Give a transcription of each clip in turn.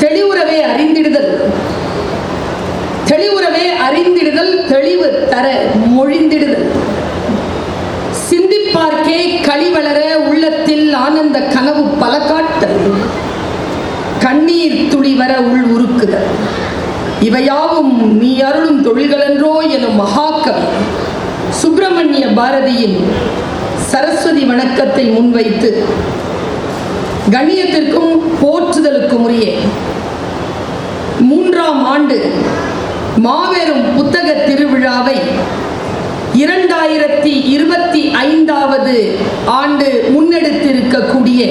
தெளிவுறவே அறிந்திடுதல். தெளிவுறவே அறிந்திடுதல் தெளிவு தர மொழிந்திடுதல். சிந்திப்பார்க்கே களி வளர உள்ளத்தில் ஆனந்த கனவு பல காட்டல் கண்ணீர் துளி வர உள் உருக்குதல். இவையாவும் நீ அருளும் தொழில்களன்றோ எனும் மகாகவி. சுப்பிரமணிய பாரதியின் சரஸ்வதி வணக்கத்தை முன்வைத்து கண்ணியத்திற்கும் போற்றுதலுக்கும் உரிய மூன்றாம் ஆண்டு மாபெரும் புத்தக திருவிழாவை இரண்டாயிரத்தி இருபத்தி ஐந்தாவது ஆண்டு முன்னெடுத்திருக்கக்கூடிய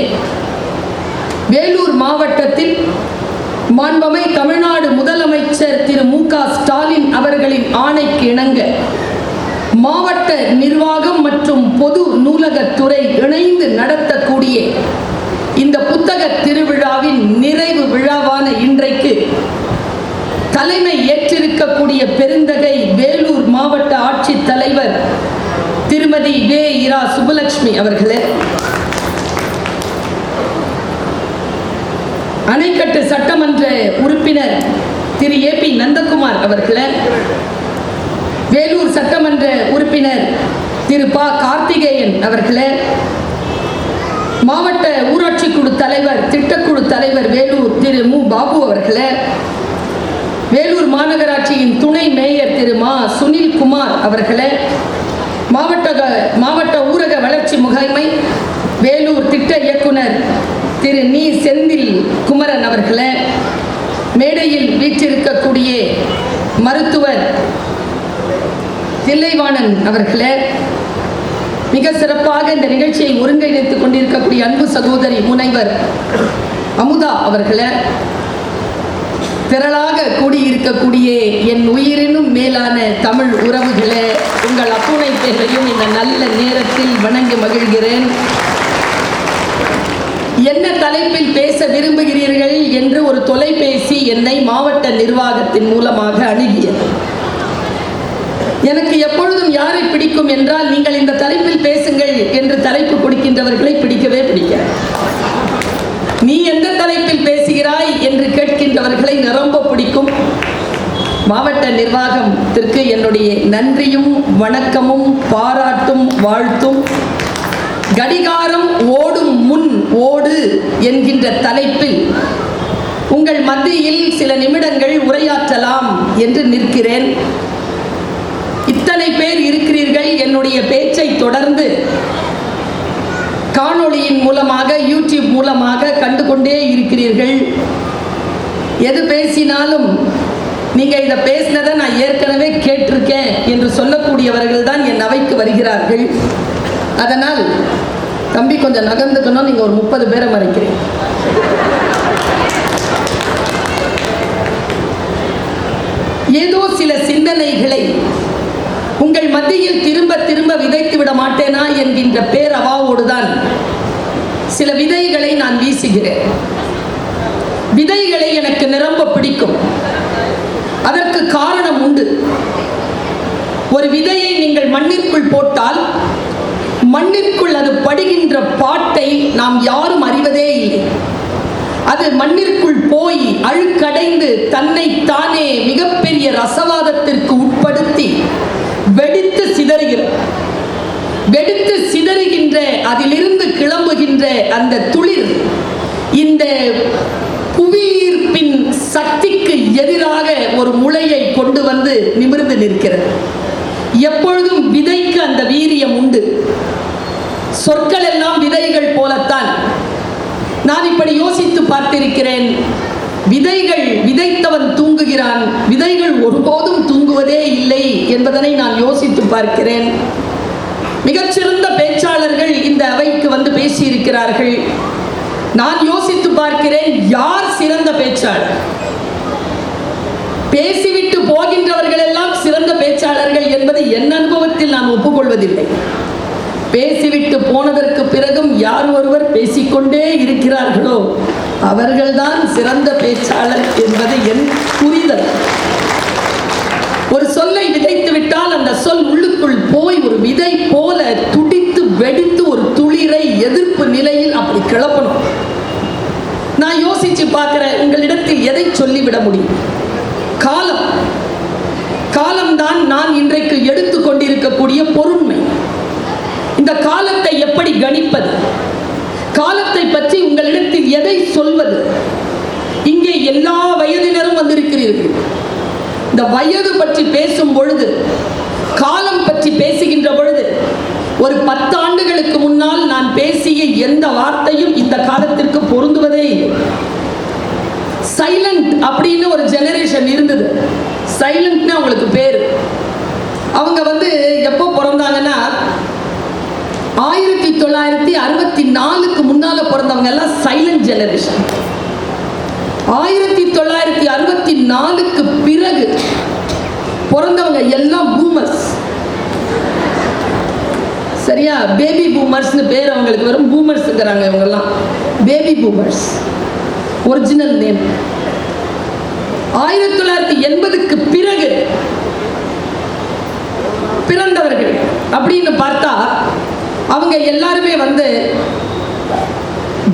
வேலூர் மாவட்டத்தில் மாண்பமை தமிழ்நாடு முதலமைச்சர் திரு மு க ஸ்டாலின் அவர்களின் ஆணைக்கு இணங்க மாவட்ட நிர்வாகம் மற்றும் பொது நூலகத்துறை இணைந்து நடத்தக்கூடிய இந்த புத்தக திருவிழாவின் நிறைவு விழாவான இன்றைக்கு தலைமை ஏற்றிருக்கக்கூடிய பெருந்தகை வேலூர் மாவட்ட ஆட்சித்தலைவர் திருமதி வே இரா சுபலட்சுமி அவர்களே. அணைக்கட்டு சட்டமன்ற உறுப்பினர் திரு ஏ பி நந்தகுமார் அவர்களே. வேலூர் சட்டமன்ற உறுப்பினர் திரு பா கார்த்திகேயன் அவர்களே. மாவட்ட ஊராட்சி குழு தலைவர் திட்டக்குழு தலைவர் வேலூர் திரு மு. பாபு அவர்களே வேலூர் மாநகராட்சியின் துணை மேயர் திரு மா. சுனில் குமார் அவர்களே மாவட்ட மாவட்ட ஊரக வளர்ச்சி முகமை வேலூர் திட்ட இயக்குனர் திரு நீ. செந்தில் குமரன் அவர்களே மேடையில் வீற்றிருக்கக்கூடிய மருத்துவர் தில்லைவாணன் அவர்களே மிக சிறப்பாக இந்த நிகழ்ச்சியை ஒருங்கிணைத்துக் கொண்டிருக்கக்கூடிய அன்பு சகோதரி முனைவர் அமுதா அவர்களை திரளாக கூடியிருக்கக்கூடிய என் உயிரினும் மேலான தமிழ் உறவுகளை உங்கள் அப்புனை பேரையும் இந்த நல்ல நேரத்தில் வணங்கி மகிழ்கிறேன். என்ன தலைப்பில் பேச விரும்புகிறீர்கள் என்று ஒரு தொலைபேசி என்னை மாவட்ட நிர்வாகத்தின் மூலமாக அணுகியது. எனக்கு எப்பொழுதும் யாரை பிடிக்கும் என்றால் நீங்கள் இந்த தலைப்பில் பேசுங்கள் என்று தலைப்பு கொடுக்கின்றவர்களை பிடிக்கவே பிடிக்காது. நீ எந்த தலைப்பில் பேசுகிறாய் என்று கேட்கின்றவர்களை நிரம்ப பிடிக்கும். மாவட்ட நிர்வாகத்திற்கு என்னுடைய நன்றியும் வணக்கமும் பாராட்டும் வாழ்த்தும். கடிகாரம் ஓடும் முன் ஓடு என்கின்ற தலைப்பில் உங்கள் மத்தியில் சில நிமிடங்கள் உரையாற்றலாம் என்று நிற்கிறேன். இருக்கிறீர்கள் என்னுடைய பேச்சை தொடர்ந்து காணொளியின் மூலமாக யூடியூப் மூலமாக கண்டு கொண்டே இருக்கிறீர்கள். எது பேசினாலும் நீங்க இதை பேசினதை நான் ஏற்கனவே கேட்டிருக்கேன் என்று சொல்லக்கூடியவர்கள் தான் என் அவைக்கு வருகிறார்கள். அதனால் தம்பி கொஞ்சம் நகர்ந்துக்கணும் நீங்க ஒரு முப்பது பேரை மறைக்கிறீங்க ஏதோ சில சிந்தனைகளை உங்கள் மத்தியில் திரும்ப திரும்ப விதைத்து விட மாட்டேனா என்கின்ற பேரவாவோடு தான் சில விதைகளை நான் வீசுகிறேன். விதைகளை எனக்கு நிரம்ப பிடிக்கும். அதற்கு காரணம் உண்டு. ஒரு விதையை நீங்கள் மண்ணிற்குள் போட்டால் மண்ணிற்குள் அது படுகின்ற பாட்டை நாம் யாரும் அறிவதே இல்லை. அது மண்ணிற்குள் போய் அழுக்கடைந்து தன்னை தானே மிகப்பெரிய ரசவாத உட்படுத்தி வெடித்து சிதறுகிறது வெடித்து சிதறுகின்ற அதிலிருந்து கிளம்புகின்ற அந்த துளிர் இந்த புவியீர்ப்பின் சக்திக்கு எதிராக ஒரு முளையை கொண்டு வந்து நிமிர்ந்து நிற்கிறது. எப்பொழுதும் விதைக்கு அந்த வீரியம் உண்டு. சொற்கள் எல்லாம் விதைகள் போலத்தான். நான் இப்படி யோசித்து பார்த்திருக்கிறேன். விதைகள் விதைத்தவன் தூங்குகிறான். விதைகள் ஒருபோதும் தூங்குவதே இல்லை என்பதனை நான் யோசித்து பார்க்கிறேன். மிகச்சிறந்த பேச்சாளர்கள் வந்து பேசியிருக்கிறார்கள். நான் யோசித்து பார்க்கிறேன் யார் சிறந்த பேச்சாளர்? பேசிவிட்டு போகின்றவர்கள் எல்லாம் சிறந்த பேச்சாளர்கள் என்பது என் அனுபவத்தில் நான் ஒப்புக்கொள்வதில்லை. பேசிவிட்டு போனதற்கு பிறகும் யார் ஒருவர் பேசிக்கொண்டே இருக்கிறார்களோ அவர்கள்தான் சிறந்த பேச்சாளர் என்பது என் புரிதல். ஒரு சொல்லை விதைத்து விட்டால் அந்த சொல் உள்ளுக்குள் போய் ஒரு விதை போல துடித்து வெடித்து ஒரு துளிரை எதிர்ப்பு நிலையில் அப்படி கிளப்பணும். நான் யோசிச்சு பார்க்கிறேன் உங்களிடத்தில் எதை சொல்லிவிட முடியும்? காலம். காலம்தான் நான் இன்றைக்கு எடுத்து கொண்டிருக்கக்கூடிய பொறுமை இந்த காலத்தை எப்படி கணிப்பது? காலத்தை பற்றி உங்களிடத்தில் எதை சொல்வது? இங்கே எல்லா வயதினரும் வந்திருக்கிறீர்கள். இந்த வயது பற்றி பேசும் பொழுது காலம் பற்றி பேசுகின்ற பொழுது ஒரு பத்து ஆண்டுகளுக்கு முன்னால் நான் பேசிய எந்த வார்த்தையும் இந்த காலத்திற்கு பொருந்துவதே இல்லை. சைலண்ட் அப்படின்னு ஒரு ஜெனரேஷன் இருந்தது. சைலண்ட்னு அவங்களுக்கு பேர். அவங்க வந்து எப்போ பிறந்தாங்கன்னா ஆயிரத்தி தொள்ளாயிரத்தி அறுபத்தி நாலுக்கு முன்னால பிறந்தவங்க எல்லாம் சைலண்ட் ஜெனரேஷன் ஆயிரத்தி தொள்ளாயிரத்தி அறுபத்தி நாலுக்கு பிறகு பிறந்தவங்க எல்லாம் பூமர்ஸ் சரியா? பேபி பூமர்ஸ்னு பேர் அவங்களுக்கு வரும். பூமர்ஸ்ங்கிறாங்க இவங்கெல்லாம். பேபி பூமர்ஸ் ஒரிஜினல் நேம் ஆயிரத்தி தொள்ளாயிரத்தி எண்பதுக்கு பிறகு பிறந்தவர்கள் அப்படின்னு பார்த்தா அவங்க எல்லாருமே வந்து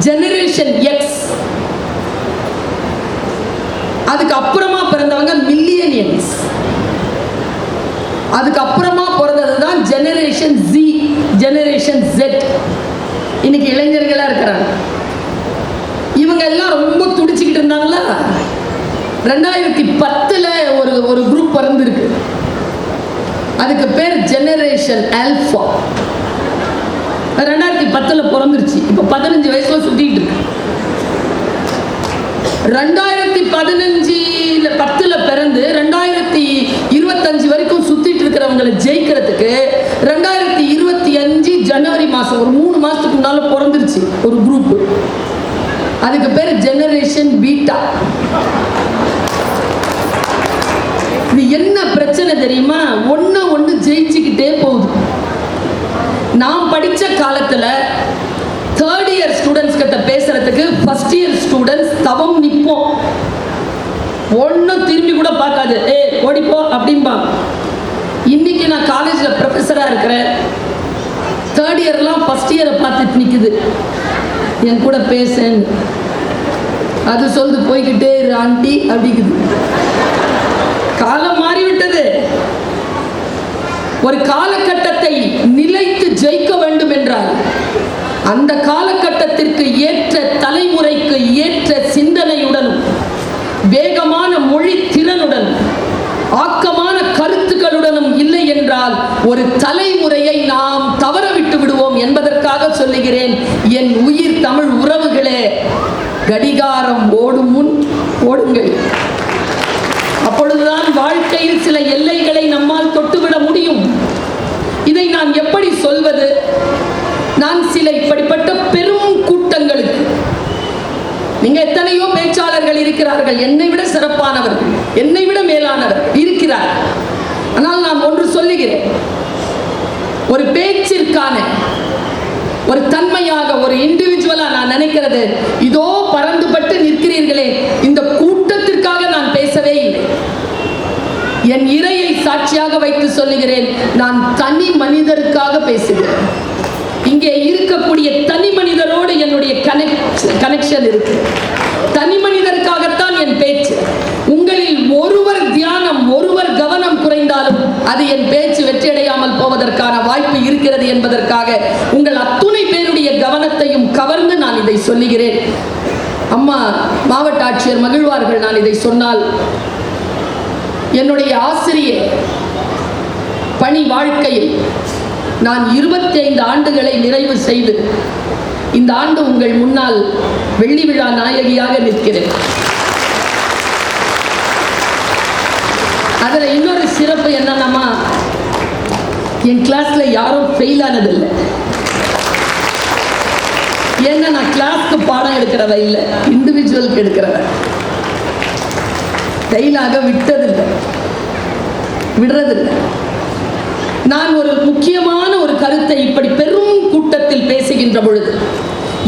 ஜெனரேஷன் எக்ஸ் அதுக்கு அப்புறமா பிறந்தவங்க மில்லியனியன்ஸ் அதுக்கு அப்புறமா ஜெனரேஷன் ஜி ஜெனரேஷன் ஜெட் இன்னைக்கு இளைஞர்களாக இருக்கிறாங்க. இவங்க எல்லாம் ரொம்ப துடிச்சுக்கிட்டு இருந்தாங்களா? ரெண்டாயிரத்தி பத்தில் ஒரு ஒரு குரூப் பிறந்திருக்கு. அதுக்கு பேர் ஜெனரேஷன் ஆல்ஃபா ரெண்டாயிரத்தி பத்தில் பிறந்துருச்சு. இப்போ பதினஞ்சு வயசில் சுத்திட்டு இருக்கு. ரெண்டாயிரத்தி பதினஞ்சுல பத்துல பிறந்து ரெண்டாயிரத்தி இருபத்தஞ்சு வரைக்கும் சுத்திட்டு இருக்கிறவங்களை ஜெயிக்கிறதுக்கு ரெண்டாயிரத்தி இருபத்தி அஞ்சு ஜனவரி மாசம் ஒரு மூணு மாசத்துக்கு முன்னால பிறந்துருச்சு ஒரு குரூப் அதுக்கு பேர் ஜெனரேஷன் பீட்டா இது என்ன பிரச்சனை தெரியுமா? ஒன்று ஒன்று ஜெயிச்சுக்கிட்டே போகுது. நான் படித்த காலத்தில் தேர்ட் இயர் ஸ்டூடெண்ட்ஸ் கிட்ட பேசுறதுக்கு ஃபர்ஸ்ட் இயர் ஸ்டூடெண்ட்ஸ் தவம் நிற்போம் ஒன்றும் திரும்பி கூட பார்க்காது. ஏ ஓடிப்போ அப்படின்பா இன்னைக்கு நான் காலேஜில் ப்ரொஃபஸராக இருக்கிறேன். தேர்ட் இயர்லாம் ஃபர்ஸ்ட் இயரை பார்த்துட்டு நிற்குது என் கூட பேசேன்னு. அது சொல்லுது போய்கிட்டே இரு ஆண்டி அப்படிங்குது. காலம் மாறிவிட்டது. ஒரு காலகட்டத்தை நிலைத்து ஜெயிக்க வேண்டும் என்றால் அந்த காலகட்டத்திற்கு ஏற்ற தலைமுறைக்கு ஏற்ற சிந்தனையுடனும் வேகமான மொழி திறனுடன் ஆக்கமான கருத்துக்களுடனும் இல்லை என்றால் ஒரு தலைமுறையை நாம் தவற விட்டு விடுவோம் என்பதற்காக சொல்லுகிறேன் என் உயிர் தமிழ் உறவுகளே கடிகாரம் ஓடும் முன் ஓடுங்கள். அப்பொழுதுதான் வாழ்க்கையில் சில எல்லைகளை நம்மால் தொட்டுவிட முடியும். இதை நான் எப்படி சொல்வது? நான் சில இப்படிப்பட்ட பெரும் கூட்டங்களுக்கு நீங்க எத்தனையோ பேச்சாளர்கள் இருக்கிறார்கள். என்னை விட சிறப்பானவர்கள் என்னை விட மேலானவர்கள் இருக்கிறார். ஆனால் நான் ஒன்று சொல்லுகிறேன். ஒரு பேச்சிற்கான ஒரு தன்மையாக ஒரு இண்டிவிஜுவலா நான் நினைக்கிறது இதோ பறந்துபட்டு நிற்கிறீர்களே இந்த கூட்டத்திற்காக நான் பேசவே இல்லை. என் இறையை சாட்சியாக வைத்து சொல்லுகிறேன் நான் தனி மனிதருக்காக பேசுகிறேன். இங்கே இருக்கக்கூடிய தனி மனிதரோடு என்னுடைய கனெக்ட் கனெக்ஷன் இருக்கு. தனி மனிதருக்காகத்தான் என் பேச்சு. உங்களில் ஒருவர் தியானம் ஒருவர் கவனம் குறைந்தாலும் அது என் பேச்சு வெற்றியடையாமல் போவதற்கான வாய்ப்பு இருக்கிறது என்பதற்காக நான் இதை சொல்லுகிறேன். அம்மா மாவட்ட ஆட்சியர் மகிழ்வார்கள் நான் இதை சொன்னால். என்னுடைய ஆசிரியர் பணி வாழ்க்கையில் நான் இருபத்தி ஐந்து ஆண்டுகளை நிறைவு செய்து இந்த ஆண்டு உங்கள் முன்னால் வெள்ளி விழா நாயகியாக நிற்கிறேன். அதுல இன்னொரு சிறப்பு என்னன்னா என் கிளாஸ்ல யாரும் ஃபெயில் ஆனதில்லை. நான் பாடம் எடுக்கிறவ இல்லை இண்டிவிஜுவலுக்கு எடுக்கிறவ டெய்லாக விட்டதில்லை விடுறதில்லை. நான் ஒரு முக்கியமான ஒரு கருத்தை இப்படி பெரும் கூட்டத்தில் பேசுகின்ற பொழுது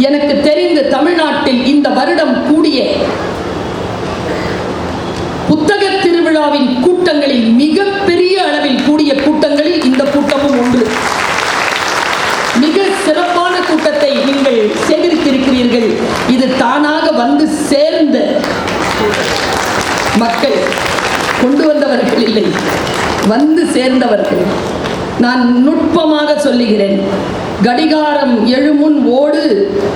எனக்கு தெரிந்து தமிழ்நாட்டில் இந்த வருடம் கூடிய புத்தக திருவிழாவின் கூட்டங்களில் மிகப்பெரிய அளவில் கூடிய கூட்டங்களில் இந்த கூட்டமும் ஒன்று மிக சிறப்பான கூட்டத்தை நீங்கள் சேகரித்திருக்கிறீர்கள் இது தானாக வந்து சேர்ந்த மக்கள். கொண்டு வந்தவர்கள் இல்லை. வந்து சேர்ந்தவர்கள். நான் நுட்பமாக சொல்லுகிறேன். கடிகாரம் எழுமுன் ஓடு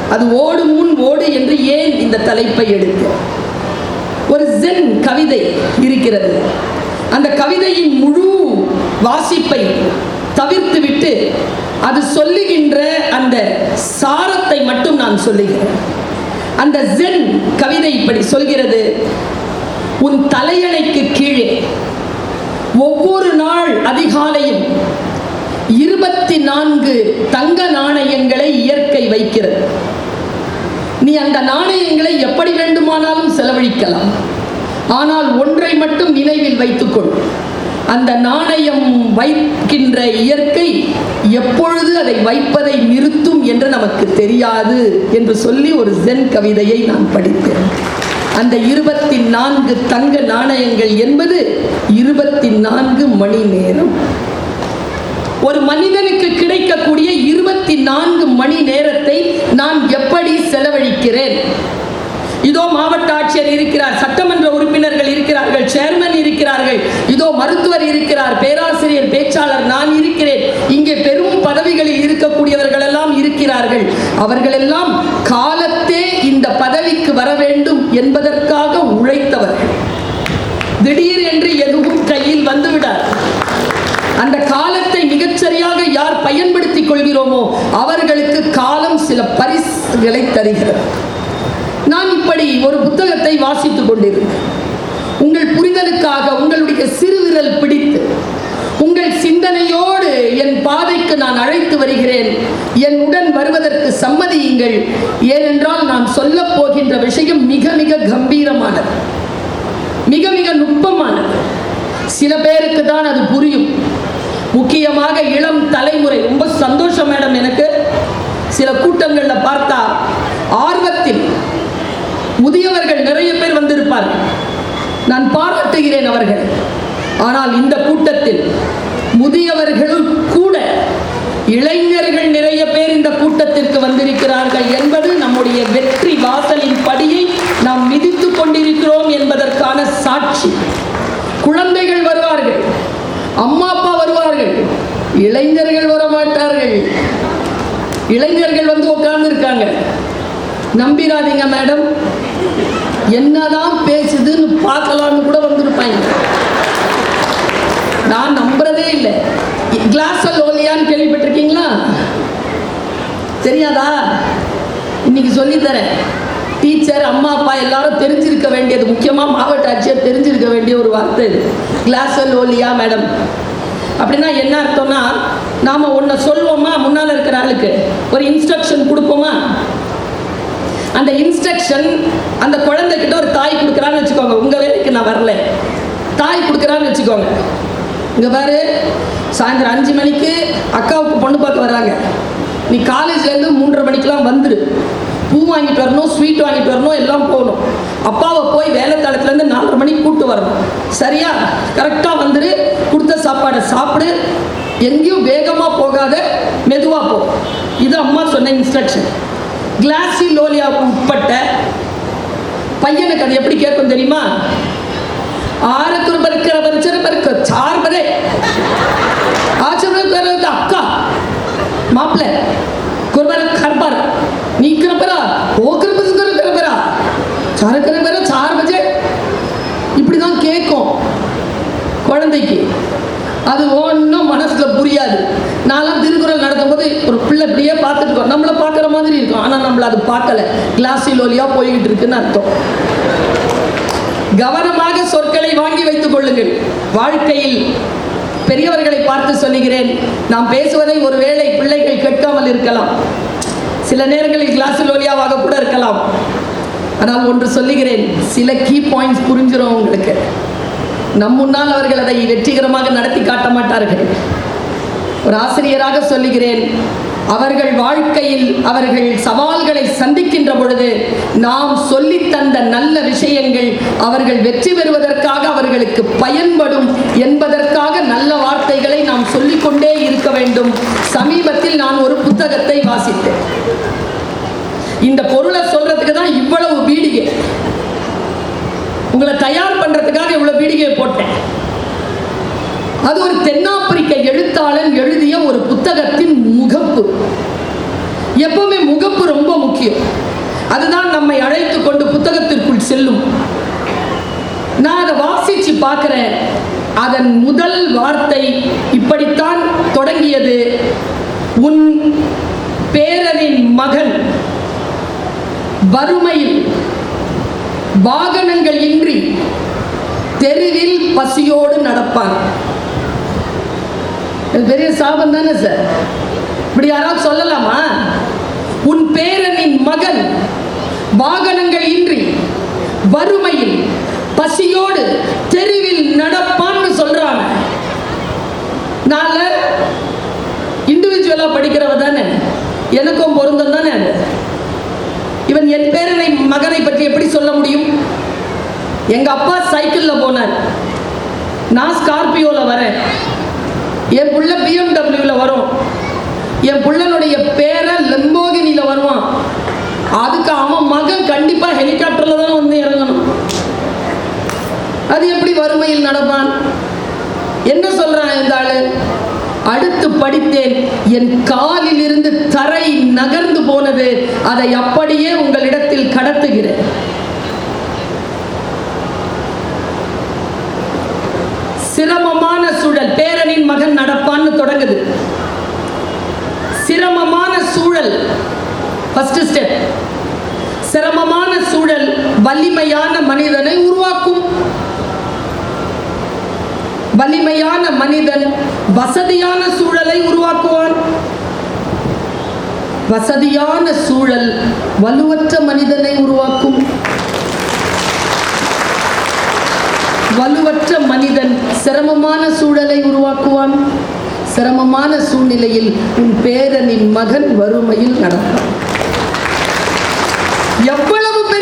அது ஓடு முன் ஓடு என்று ஏன் இந்த தலைப்பை எடுத்து? ஒரு ஜென் கவிதை இருக்கிறது. அந்த கவிதையின் முழு வாசிப்பை தவிர்த்துவிட்டு அது சொல்லுகின்ற அந்த சாரத்தை மட்டும் நான் சொல்லுகிறேன். அந்த ஜென் கவிதை இப்படி சொல்கிறது உன் தலையணைக்கு கீழே ஒவ்வொரு நாள் அதிகாலையும் இருபத்தி நான்கு தங்க நாணயங்களை இயற்கை வைக்கிறது. நீ அந்த நாணயங்களை எப்படி வேண்டுமானாலும் செலவழிக்கலாம். ஆனால் ஒன்றை மட்டும் நினைவில் வைத்துக்கொள். அந்த நாணயம் வைக்கின்ற இயற்கை எப்பொழுது அதை வைப்பதை நிறுத்தும் என்று நமக்கு தெரியாது என்று சொல்லி ஒரு ஜென் கவிதையை நான் படித்தேன். அந்த இருபத்தி நான்கு தங்க நாணயங்கள் என்பது இருபத்தி நான்கு மணி நேரம். ஒரு மனிதனுக்கு கிடைக்கக்கூடிய இருபத்தி நான்கு மணி நேரத்தை நான் எப்படி செலவழிக்கிறேன்? இதோ மாவட்ட ஆட்சியர் இருக்கிறார் சட்டமன்ற உறுப்பினர்கள் இருக்கிறார்கள் சேர்மன் இருக்கிறார்கள். இதோ மருத்துவர் இருக்கிறார் பேராசிரியர் பேச்சாளர் நான் இருக்கிறேன். இங்கே பெரும் பதவிகளில் இருக்கக்கூடியவர்கள் எல்லாம் இருக்கிறார்கள். அவர்களெல்லாம் காலத்தே இந்த பதவிக்கு வர வேண்டும் என்பதற்காக உழைத்தவர்கள். திடீர் என்று எதுவும் கையில் வந்துவிடார் அந்த காலத்தை மிகச்சரியாக யார் பயன்படுத்திக் கொள்கிறோமோ அவர்களுக்கு காலம் சில பரிசுகளை தருகிறது. நான் இப்படி ஒரு புத்தகத்தை வாசித்துக் கொண்டிருந்தேன். உங்கள் புரிதலுக்காக உங்களுடைய சிறுவிரல் பிடித்து உங்கள் சிந்தனையோடு என் பாதைக்கு நான் அழைத்து வருகிறேன். என் உடன் வருவதற்கு சம்மதியுங்கள். ஏனென்றால் நான் சொல்ல போகின்ற விஷயம் மிக மிக கம்பீரமானது. மிக மிக நுட்பமானது. சில பேருக்கு தான் அது புரியும். முக்கியமாக இளம் தலைமுறை. ரொம்ப சந்தோஷம் மேடம் எனக்கு. சில கூட்டங்களில் பார்த்தா ஆர்வத்தில் முதியவர்கள் நிறைய பேர் வந்திருப்பார்கள் நான் பாராட்டுகிறேன் அவர்கள். ஆனால் இந்த கூட்டத்தில் முதியவர்களும் கூட இளைஞர்கள் நிறைய பேர் இந்த கூட்டத்திற்கு வந்திருக்கிறார்கள் என்பது நம்முடைய வெற்றி வாசலின் படியை நாம் மிதித்துக் கொண்டிருக்கிறோம் என்பதற்கான சாட்சி. குழந்தைகள் வருவார்கள் அம்மா அப்பா வருவார்கள் இளைஞர்கள் வர மாட்டார்கள் இளைஞர்கள் வந்து உட்கார்ந்து இருக்காங்க நம்பிராதீங்க மேடம். என்னதான் பேசுதுன்னு பார்க்கலாம்னு கூட வந்திருப்பாங்க. நான் நம்புறதே இல்லை. கிளாஸ் லோலியான்னு கேள்விப்பட்டிருக்கீங்களா? தெரியாதா? இன்னைக்கு சொல்லித்தரேன். டீச்சர் அம்மா அப்பா எல்லாரும் தெரிஞ்சிருக்க வேண்டியது முக்கியமாக மாவட்ட ஆட்சியர் தெரிஞ்சிருக்க வேண்டிய ஒரு வார்த்தை இது. கிளாஸ் லோலியா மேடம். அப்படின்னா என்ன அர்த்தம்னா நாம் ஒன்றை சொல்வோமா? முன்னால் இருக்கிற ஆளுக்கு. ஒரு இன்ஸ்ட்ரக்ஷன் கொடுப்போமா? அந்த இன்ஸ்ட்ரக்ஷன் அந்த குழந்தைகிட்ட ஒரு தாய் கொடுக்குறான்னு வச்சுக்கோங்க. உங்கள் வேலைக்கு நான் வரல. தாய் கொடுக்குறான்னு வச்சுக்கோங்க. இங்கே பாரு சாயந்தரம் அஞ்சு மணிக்கு அக்காவுக்கு பொண்ணு பார்க்க வராங்க. நீ காலேஜ்லேருந்து மூன்றரை மணிக்கெலாம் வந்துடு பூ வாங்கிட்டு வரணும் ஸ்வீட் வாங்கிட்டு வரணும் எல்லாம் போகணும். அப்பாவை போய் வேலை தளத்துலேருந்து நாலரை மணிக்கு கூப்பிட்டு வரணும். சரியா? கரெக்டாக வந்துடு கொடுத்த சாப்பாடை சாப்பிடு. எங்கேயும் வேகமாக போகாத மெதுவாக போ. இது அம்மா சொன்ன இன்ஸ்ட்ரக்ஷன் கிளாசி லோலியா உட்பட்ட பையனுக்கு அது எப்படி கேட்கும் தெரியுமா? ஆரக்குரு பருக்கிற பரிச்சர பருக்கு சார் பரே அக்கா மாப்பிள்ள குர்பான கர்பர் நீ கிரபரா ஓ கிரபஸ் கிரபரா சார கிரபரா சார் பஜே இப்படி தான் கேட்கும் குழந்தைக்கு. அது ஒன்றும் மனசுல புரியாது. போது ஒரு பிள்ளை இப்படியே பார்த்துட்டு இருக்கோம் நம்மளை பார்க்குற மாதிரி இருக்கும். ஆனால் நம்மள அது பார்க்கல. கிளாஸி லோலியா போய்கிட்டு இருக்குன்னு அர்த்தம். கவனமாக சொற்களை வாங்கி வைத்துக் கொள்ளுங்கள். வாழ்க்கையில் பெரியவர்களை பார்த்து சொல்லுகிறேன். நாம் பேசுவதை ஒருவேளை பிள்ளைகள் கேட்காமல் இருக்கலாம். சில நேரங்களில் கிளாஸில் ஒலியாவாக கூட இருக்கலாம். ஆனால் ஒன்று சொல்லுகிறேன். சில கீ பாயிண்ட்ஸ் புரிஞ்சிடும் உங்களுக்கு. நம் முன்னால் அவர்கள் அதை வெற்றிகரமாக நடத்தி காட்ட மாட்டார்கள். ஒரு ஆசிரியராக சொல்லுகிறேன் அவர்கள் வாழ்க்கையில் அவர்கள் சவால்களை சந்திக்கின்ற பொழுது நாம் சொல்லித்தந்த நல்ல விஷயங்கள் அவர்கள் வெற்றி பெறுவதற்காக அவர்களுக்கு பயன்படும் என்பதற்காக நல்ல வார்த்தைகளை நாம் சொல்லிக்கொண்டே இருக்க வேண்டும். சமீபத்தில் நான் ஒரு புத்தகத்தை வாசித்தேன். இந்த பொருளை சொல்றதுக்கு தான் இவ்வளவு பீடிகை. உங்களை தயார் பண்றதுக்காக இவ்வளவு பீடிகையை போட்டேன். அது ஒரு தென்னா எழுத்தாளன் எழுதிய ஒரு புத்தகத்தின் முகப்பு. எப்பவுமே முகப்பு ரொம்ப முக்கியம். அதுதான் நம்மை அழைத்து கொண்டு புத்தகத்திற்குள் செல்லும். நான் அதை வாசிச்சு பார்க்குறேன். அதன் முதல் வார்த்தை இப்படித்தான் தொடங்கியது. உன் பேரனின் மகன் வறுமையில் வாகனங்கள் இன்றி தெருவில் பசியோடு நடப்பான் இது பெரிய சாபம் தானே சார் இப்படி யாராவது சொல்லலாமா? உன் பேரனின் மகன் வாகனங்கள் இன்றி வறுமையில் பசியோடு தெருவில் நடப்பான்னு சொல்றாங்க. நால இண்டிவிஜுவலா படிக்கிறவ தானே. எனக்கும் பொருந்தம் தானே இவன் என் பேரனை மகனை பற்றி எப்படி சொல்ல முடியும்? எங்க அப்பா சைக்கிள்ல போனார். நான் ஸ்கார்பியோல வரேன். என் புள்ள பிஎம்டபிள்யூவில் வரும். என் புள்ளனுடைய பேரை லெம்போகினில வருவான். அதுக்கு அவன் மகன் கண்டிப்பாக ஹெலிகாப்டரில் தான் வந்து இறங்கணும். அது எப்படி வறுமையில் நடப்பான்? என்ன சொல்கிறான் இந்த ஆளு? அடுத்து படித்தேன். என் காலில் இருந்து தரை நகர்ந்து போனது. அதை அப்படியே உங்களிடத்தில் கடத்துகிறேன். சிரமமான சூழல் பேரனின் மகன் நடப்பான்னு தொடங்குது. சிரமமான சூழல் ஃபர்ஸ்ட் ஸ்டெப் சிரமமான சூழல் வலிமையான மனிதனை உருவாக்கும். வலிமையான மனிதன் வசதியான சூழலை உருவாக்குவான். வசதியான சூழல் வலுவற்ற மனிதனை உருவாக்கும். வலுவற்ற மனிதன் சிரமமான சூழலை உருவாக்குவான். சிரமமான சூழ்நிலையில் உன் பேரனின் மகன் வறுமையில் நடப்பான். எவ்வளவு